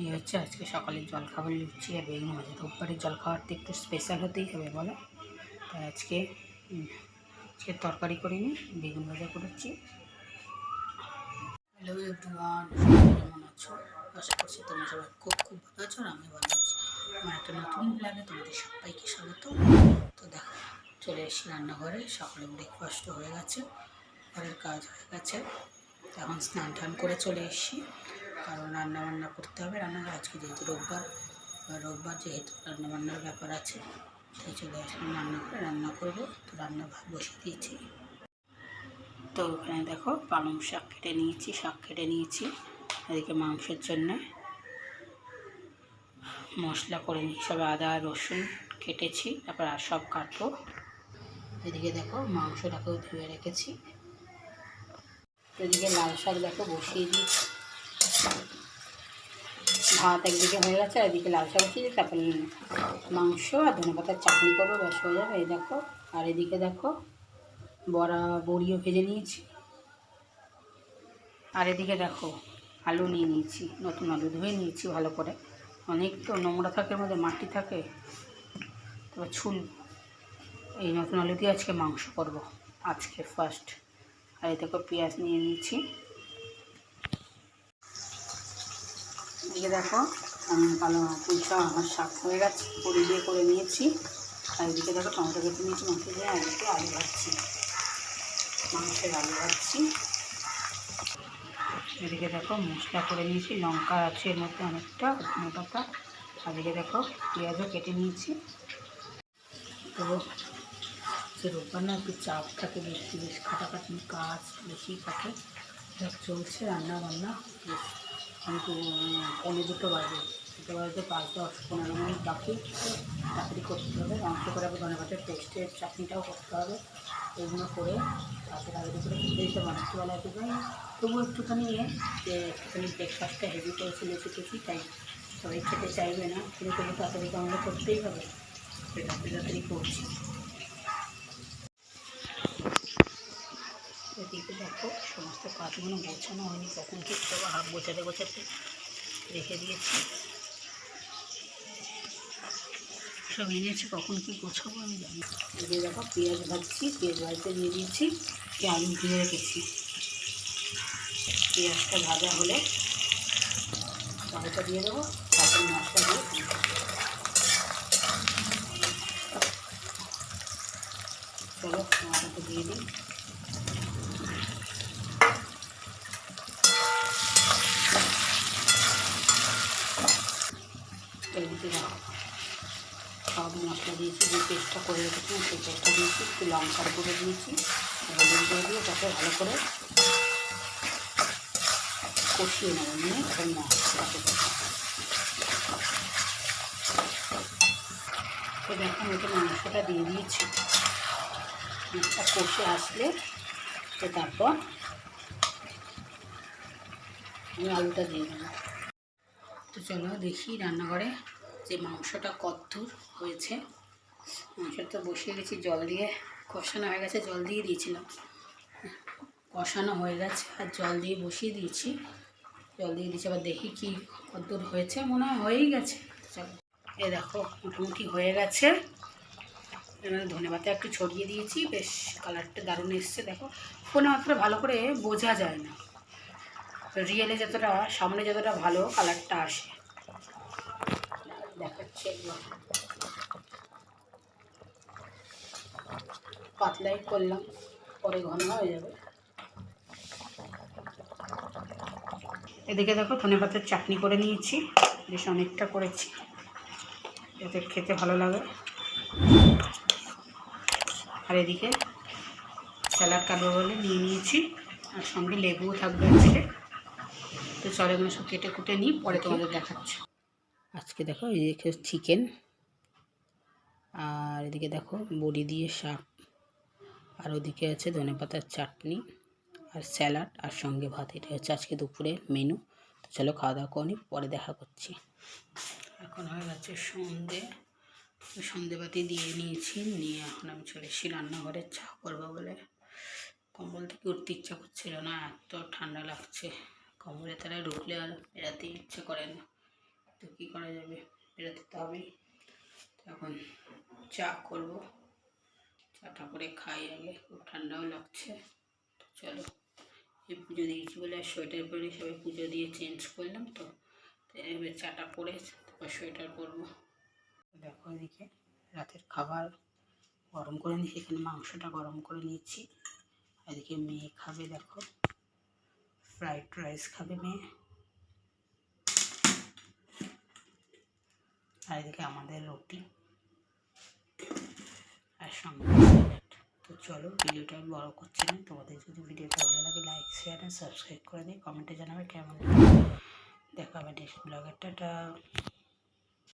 এই হচ্ছে আজকে সকালের জলখাবার লুচি আর বেগুন ভাজা রোববারের জলখাবার তো একটু স্পেশাল হতেই হবে, বলো? তাই আজকে আজকে তরকারি করে করিনি বেগুন ভাজা করেছি। হ্যালো এভরিওয়ান কেমন আছো? আশা করছি তোমরা সবাই খুব খুব ভালো আছো আর আমি ভালো আছি। আমার একটা নতুন প্ল্যানে তোমাদের সবাইকে স্বাগত। তো দেখো, চলে এসেছি রান্নাঘরে, সকালে ব্রেকফাস্ট হয়ে গেছে, ঘরের কাজ হয়ে গেছে। এখন স্নান টান করে চলে এসেছি। কারণ রান্না বান্না করতে হবে। রান্না আজকে যেহেতু রোববার আর রোববার যেহেতু রান্না বান্নার ব্যাপার আছে, তাই চলে আসলাম রান্না করে, রান্না করব। তো রান্না ভাত বসিয়ে দিয়েছি। তো ওখানে দেখো পালং শাক কেটে নিয়েছি, শাক কেটে নিয়েছি এদিকে মাংসের জন্য। মশলা করে নিই সব আদা, রসুন কেটেছি, তারপর আর সব কাটবো। এদিকে দেখো মাংসটাকেও ধুয়ে রেখেছি। এদিকে লাল শাক দেখো বসিয়ে দিয়েছি। ভাত একদিকে হয়ে গেছে, আর এদিকে লাল শাক বসিয়ে তারপরে মাংস আর ধনে পাতার চাটনি করব, ব্যাস হয়ে যাবে, এই দেখো। আর এদিকে দেখো, বড়া বড়িও ভেজে নিয়েছি। আর এদিকে দেখো, আলু নিয়ে নিয়েছি, নতুন আলু ধুয়ে নিয়েছি ভালো করে। অনেক তো নোংরা থাকে মধ্যে মাটি থাকে। তারপর ছুল, এই নতুন আলু দিয়ে আজকে মাংস করব, আজকে ফার্স্ট আর এই দেখো পেঁয়াজ নিয়ে নিয়েছি। এদিকে দেখো। আমি কালো পুঁইশা আমার শাক হয়ে গেছে, পরি দিয়ে করে নিয়েছি। আর এদিকে দেখো টমেটো কেটে নিয়েছি মাংস দিয়ে এদিকে আলু ভাজছি। মাংসের আলু ভাজছি। এদিকে দেখো মশলা করে নিয়েছি, লঙ্কা আছে এর মধ্যে অনেকটা ধনে পাতা। আর এদিকে দেখো পেঁয়াজও কেটে নিয়েছি। তো সে রোববার না একটু চাপ থাকে বেশি বেশ খাটাখাটি কাজ বেশি থাকে। চলছে রান্না বান্না বেশ কিন্তু পনেরো দুটো বাজে দুটো পাঁচ, দশ, পনেরো মিনিট বাকি। চাকরি করতে হবে। মাংস করে আবার ধনে পাতার পেস্টের চাটনিটাও করতে হবে। এগুলো করে তারপরে আগে করে দিতে রাত্রিবেলা একটুখানি তবুও একটুখানি ইয়ে যে একটুখানি ব্রেকফাস্টটা হেভি করেছি লেচি টেচি তাই সবাই খেতে চাইবে না। কিন্তু তবু তাড়াতাড়ি তো আমাদের করতেই হবে। সেটা তাড়াতাড়ি করছি। দেখো সমস্ত কাজগুলো গোছানো হয়নি, কখন ঠিক করব হাফ গোছাতে গোছাতে রেখে দিয়েছি। সব এনেছি, কখন কি গোছাবো আমি জানি। এদিকে দেখো পেঁয়াজ ভাজছি, পেঁয়াজ ভাজতে দিয়ে দিয়েছি দিয়ে আলু ধুয়ে রেখেছি। পেঁয়াজটা ভাজা হলে দিয়ে দেবো, তারপর মশলা দিয়ে চলো দিয়ে দিই এদিকে দেখো সব মশলা দিয়েছি, যে পেস্টটা করে রেখেছিলাম সেই পেস্টটা দিয়েছি, একটু লঙ্কার গুঁড়ো দিয়েছি, হলুদ গুঁড়ো দিয়ে তাকে ভালো করে কষিয়ে নেব নিয়ে তখন মশলাটাকে দেবো তো দেখো, আমি মাংসটা দিয়ে দিয়েছি। মাংসটা কষে আসলে তো তারপর আমি আলুটা দিয়ে দেবো। তো চলো দেখি রান্নাঘরে যে মাংসটা কদ্দূর হয়েছে। মাংসটা বসিয়ে গেছি জল দিয়ে কষানো হয়ে গেছে, জল দিয়ে দিয়েছিলাম। কষানো হয়ে গেছে আর জল দিয়ে বসিয়ে দিয়েছি। জল দিয়ে দিয়েছি আবার দেখি কি কদ্দূর হয়েছে, মনে হয় হয়েই গেছে। এ দেখো, মোটামুটি হয়ে গেছে। ধনে একটু ছড়িয়ে দিয়েছি, বেশ কালারটা দারুণ এসছে, দেখো। ফোনে মাত্র ভালো করে বোঝা যায় না। রিয়েলে যতটা, সামনে যতটা ভালো কালারটা আসে। দেখাচ্ছে পাতলাই করলাম, পরে ঘন হয়ে যাবে। এদিকে দেখো ধনে পাতার চাটনি করে নিয়েছি, বেশ অনেকটা করেছি। যাতে খেতে ভালো লাগে। আর এদিকে স্যালাড কাটবো বলে নিয়ে নিয়েছি, আর সঙ্গে লেবুও থাকবে আজকে। তো চলো এগুলো কেটে কুটে নিই, পরে তোমাদের দেখাচ্ছি। আজকে দেখো এই দেখো চিকেন আর এদিকে দেখো বড়ি দিয়ে শাক। আর ওদিকে আছে ধনে পাতার চাটনি আর স্যালাড আর সঙ্গে ভাত। এটা হচ্ছে আজকে দুপুরে মেনু তো চলো খাওয়া দাওয়া করে পরে দেখা করছি। এখন হয়ে গেছে সন্ধে। সন্ধেবাতি দিয়ে নিয়েছি, নিয়ে এখন আমি চলে এসেছি রান্নাঘরে। চা করব বলে। কম্বল থেকে উঠতে ইচ্ছা করছিল না, এত ঠান্ডা লাগছে। কম্বলে তারা ঢুকলে আর বেরাতে ইচ্ছে করে না। তো কী করা যাবে? বেরোতে তো হবেই এখন চা করব। চাটা করে খাই আগে খুব ঠান্ডাও লাগছে। তো চলো, এই পুজো দিয়েছি বলে আর সোয়েটার পরে সবাই পুজো দিয়ে চেঞ্জ করলাম তো। এবার চাটা করে তারপর সোয়েটার পরবো। দেখো এদিকে রাতের খাবার গরম করে নিয়েছি। এখানে মাংসটা গরম করে নিয়েছি। এদিকে মেয়ে খাবে দেখো। ফ্রাইড রাইস খাবে মেয়ে। আর এদিকে আমাদের রুটি। আর সঙ্গে তো চলো ভিডিওটা আমি বড় করছি না। তোমাদের যদি ভিডিওটা ভালো লাগে লাইক শেয়ার সাবস্ক্রাইব করে দিই কমেন্টে জানাবে কেমন দেখা হবে নেক্সট ব্লগের